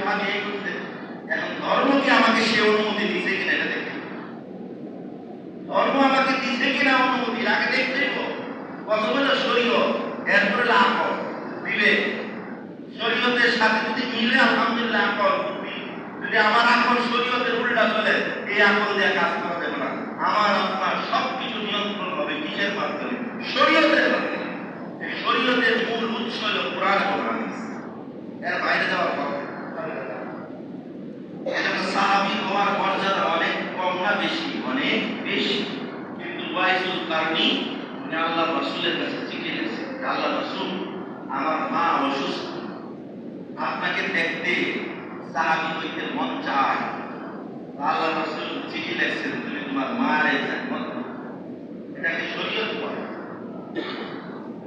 সাহাবি এই করছে এখন ধর্ম কি আমাকে সে অনুমতি দিছে কিনা এটা দেখতে ধর্ম আমাকে দিছে কিনা অনুমতি, আগে দেখতে। প্রথমে হলো শরীয় এরপরে আকল বিবেক শরীয়তের সাথে যদি মিলে, আলহামদুলিল্লাহ আকল যদি আমার আকল শরীয়তের উল্টা চলে, এই আকল দিয়ে কাজ করা যাবে না। আমার আপনার সব কিছু নিয়ন্ত্রণ হবে কিসের মাধ্যমে? শরীয়তের মাধ্যমে। শরীয়তের মূল উৎস হলো কোরআন এবং হাদিস এর বাইরে যাওয়ার কথা এজন্য সাহাবী হওয়ার মর্যাদা অনেক কম না বেশি অনেক বেশি কিন্তু ওয়াইসুল কারণী উনি আল্লাহ রসুলের কাছে চিঠি লিখছেন যে, আল্লাহ রসুল আমার মা অসুস্থ। আপনাকে দেখতে সাহাবী হইতে মন চায়। আল্লাহ রসুল চিঠি লিখছেন তুমি তোমার মায়ের খেদমত করো। এটাকে শরীয়ত বলে?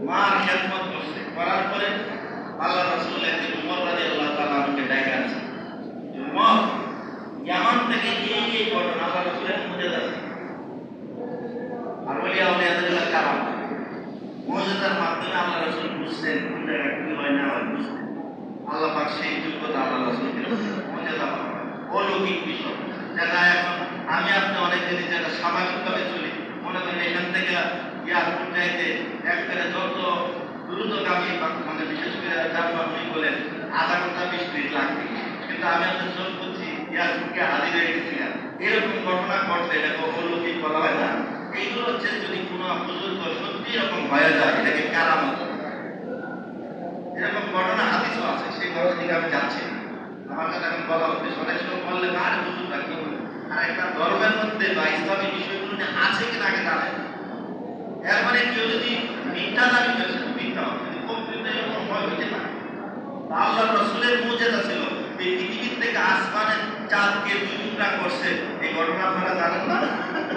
মার খেদমত করছে করার পরে আল্লাহ রসুল একদিন উমর রাদিয়াল্লাহু তাআলা আমাকে ডেকে আছে উমর ইয়ামান থেকে এই এই ঘটনা আল্লাহ রসুলের মধ্যে আছে আর ওলিয়া উলিয়াদের কারাম মর্যাদার মাধ্যমে আল্লাহ রসুল বুঝছেন কোন জায়গায় কি হয় না হয় বুঝছেন আল্লাহ পাক সেই যোগ্যতা মর্যাদা পাওয়া অলৌকিক বিষয়। যেটা এখন, আমি আপনি অনেক জিনিস যেটা স্বাভাবিকভাবে চলি। মনে করেন এখান থেকে এয়ারপোর্ট যাইতে একবারে যত দ্রুতগামী মানে বিশেষ করে যানবাহনই বলেন, আধা ঘণ্টা, বিশ মিনিট লাগবে। কিন্তু আমি আপনার জোর করছি এয়ারপোর্টকে হাজির হয়ে গেছি না। এরকম ঘটনা ঘটলে এটাকে অলৌকিক বলা হয় না। এইগুলো হচ্ছে যদি কোনো বুজুর্গ সত্যি এরকম হয়ে যায়, এটাকে কারামত এরকম ঘটনা ঘটনা দিকে আমি যাচ্ছি আমার কাছে এখন বলা হচ্ছে অনেক সময় বললে আর বুঝুন কি আর একটা ধর্মের মধ্যে বা ইসলামী বিষয়গুলো আছে কিনা আগে জানেন এর মানে কেউ যদি মিথ্যা দাবি করছে মিথ্যা এরকম ভয় হইতে পারে আল্লাহ রসুলের মুজেদা ছিল এই পৃথিবীর থেকে আসমানের চাঁদকে করছে, এই ঘটনা আপনারা জানেন না?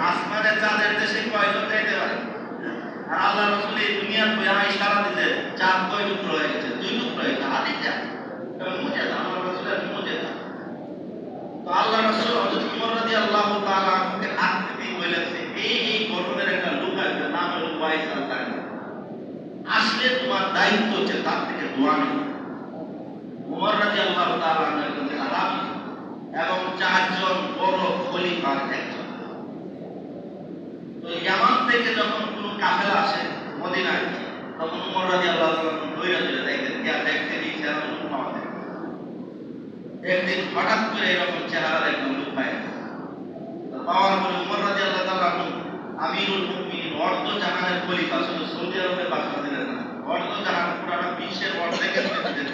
আসমানের চাঁদের দেশে কয়জন পারে? আর আল্লাহ রসুল এই দুনিয়ার বইয়া ইশারা দিতে চাঁদ কয় টুকরো হয়ে গেছে দুই টুকরো হয়েছে হাদিস আছে এবং মুজেদা আল্লাহ রসুলের মুজেদা তো আল্লাহ রসুল হযরত উমর রাদিয়াল্লাহু তাআলা আমাকে আকৃতি বলেছে এই এই গঠনের একটা লোক আছে নাম হলো ওয়াইস আল কারনি আসলে তোমার দায়িত্ব হচ্ছে তার থেকে দোয়া নেই উমর রাদিয়াল্লাহু তাআলা একজন সাহাবী এবং চারজন বড় খলিফার একজন। তো ইয়ামান থেকে যখন কোনো কাফেলা আসে মদিনায়, তখন উমর রাদিয়াল্লাহু আল্লাহ দইরা দইরা দেখেন দেখতে দিচ্ছে একদিন হঠাৎ করে এরকম চেহারা একদম লোক পায় পাওয়ার পরে উমর রাজি আল্লাহ তাআলা আমিরুল মুমিনিন অর্ধ জাহানের খলিফা শুধু সৌদি আরবে বাসা দিলেন না অর্ধ জাহান পুরাটা বিশ্বের অর্ধেকের প্রেসিডেন্ট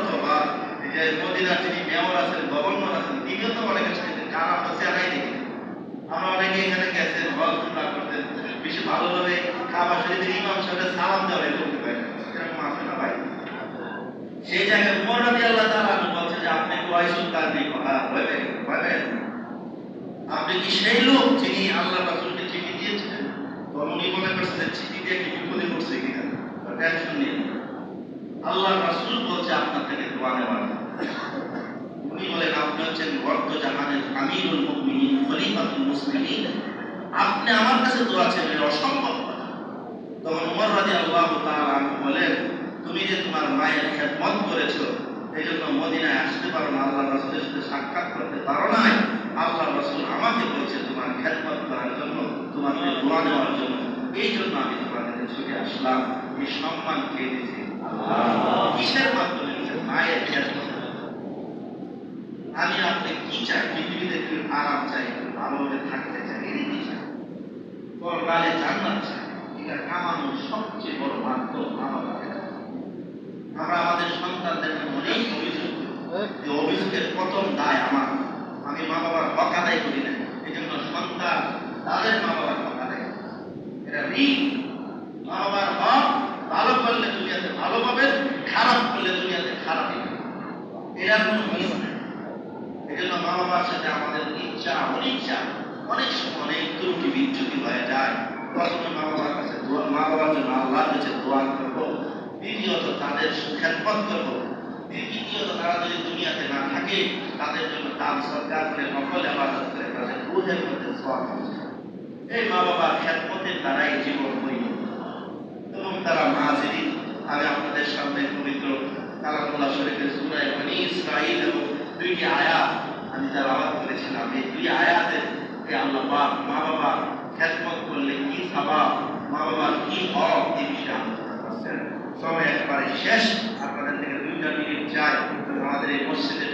যে মদিনার মেয়র আছেন, গভর্নর আছেন তিনিও তো অনেকের সাথে কার আমরা চেহারাই দেখি। আমরা অনেকে এখানে গেছেন, হল উমরা করতেন, বেশি ভালোভাবে খাবার শরীফের ইমাম সাহেবের সালাম দেওয়া করতে পারে এরকম আছে না ভাই? সেই জায়গায় উমর রাজি আল্লাহ তাআলা বলছে যে, আপনি ওয়াইসুল কারনি কথা ভয় পেয়ে আপনি কি সেই লোক যিনি আল্লাহ রাসূলকে চিঠি দিয়েছিলেন? তখন উনি মনে করছেন যে চিঠি দিয়ে কি বিপদে পড়ছে কিনা? টেনশন নিয়ে আল্লাহ রাসূল বলছে, আপনার থেকে দোয়া নেওয়ার। উনি বলেন আপনি হচ্ছেন অর্ধ জাহানের আমিরুল মুমিনিন, খলিফাতুল মুসলিমিন। আপনি আমার কাছে দোয়া চাইবেন অসম্ভব তখন উমর রাদিয়াল্লাহু তাআলা বলেন, তুমি যে তোমার মায়ের খেদমত করেছ, এই জন্য মদিনায় আসতে পারো না আল্লাহ রাসূলের সাথে সাক্ষাৎ করতে পারো না। আল্লাহ রাসূল আমাকে বলছে তোমার খেদমত করার জন্য, তোমার দোয়া নেওয়ার জন্য। এই জন্য আমি কাছে ছুটে আসলাম। এই সম্মান কে দিয়েছে। কিসের মাধ্যমে? মায়ের খেদমত। আমি আপনি কি চাই পৃথিবীতে একটু আরাম চাই একটু ভালোভাবে থাকতে চাই এরই কি চায় পরকালে জান্নাত চায় এটা কামানোর সবচেয়ে বড় বাবার কাছে। আমরা আমাদের সন্তানদের অনেক অভিযোগ। যে অভিযোগের প্রথম দায় আমার আমি মা বাবার হক আদায় করি না এই জন্য সন্তান তাদের মা বাবার হক আদায়। এটা ঋণ মা বাবার হক ভালো করলে দুনিয়াতে ভালো পাবেন, খারাপ করলে দুনিয়াতে খারাপ এটার কোনো মিস নেই এই জন্য মা বাবার সাথে আমাদের ইচ্ছা অনিচ্ছা অনেক সময় অনেক ত্রুটি, বিচ্যুতি হয়ে যায়। প্রথমে মা বাবার কাছে মা বাবার জন্য আল্লাহর কাছে দোয়া করব, দ্বিতীয়ত তাদের খেদমত করব। তৃতীয়ত তারা যদি দুনিয়াতে না থাকে, তাদের জন্য দান সরকার করে নকল আবাদত করে, তাদের বোঝের মধ্যে সব এই মা বাবার খেদমতের দ্বারাই জীবন বইল এবং তারা মাঝেরই আমি আপনাদের সামনে পবিত্র কালামুল্লাহ শরীফের সুরায় বনি ইসরাইল এবং দুইটি আয়াত আমি যারা আবাদ করেছিলাম। এই দুই আয়াতের এই আল্লাহ পাক মা বাবা খেদমত করলে কি স্বভাব মা বাবার কি হক এই বিষয়ে আলোচনা করছেন। সময় একবারে শেষ। আপনাদের থেকে দুইটা মিনিট চাই। আমাদের এই মসজিদে